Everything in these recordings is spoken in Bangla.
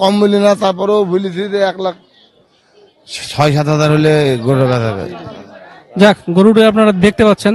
কম বলি না তারপরেও বলেছি যে এক লাখ। ছয় সাত হাজার হলে গরু বেচা যাবে যাক গরুটা আপনারা দেখতে পাচ্ছেন।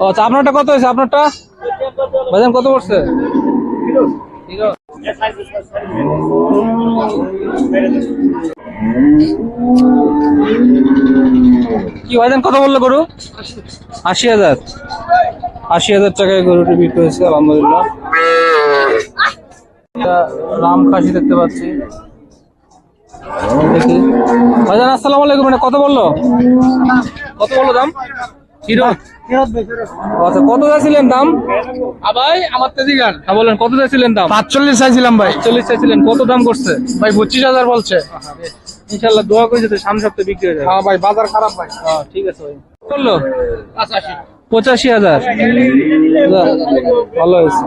ও আচ্ছা আপনারটা কত হয়েছে? আপনারটা? বাজান কত পড়ছে। কি, ভাইজান, কত বলল গরু? আশি হাজার। আশি হাজার টাকায় গরুটি বিক্রি হয়েছে, আলহামদুলিল্লাহ। রাম খাসি দেখতে পাচ্ছি। দেখি। ভাইজান, আসসালামু আলাইকুম, এটা কত বলল? কত বলল দাম? আচ্ছা কত চাইছিলেন দাম? ভাই আমার গান। হ্যাঁ বলেন কত চাইছিলেন দাম? পাঁচচল্লিশ চাইছিলাম ভাই। চল্লিশ চাইছিলেন কত দাম করছে? ভাই পঁচিশ হাজার বলছে। ইনশাল্লাহ দোয়া করে যাতে সামনে সপ্তাহে বিক্রি হয়ে যাবে হ্যাঁ ভাই বাজার খারাপ ভাই। হ্যাঁ, ঠিক আছে ভাই। বলল পঁচাশি। হাজার। ভালো হয়েছে।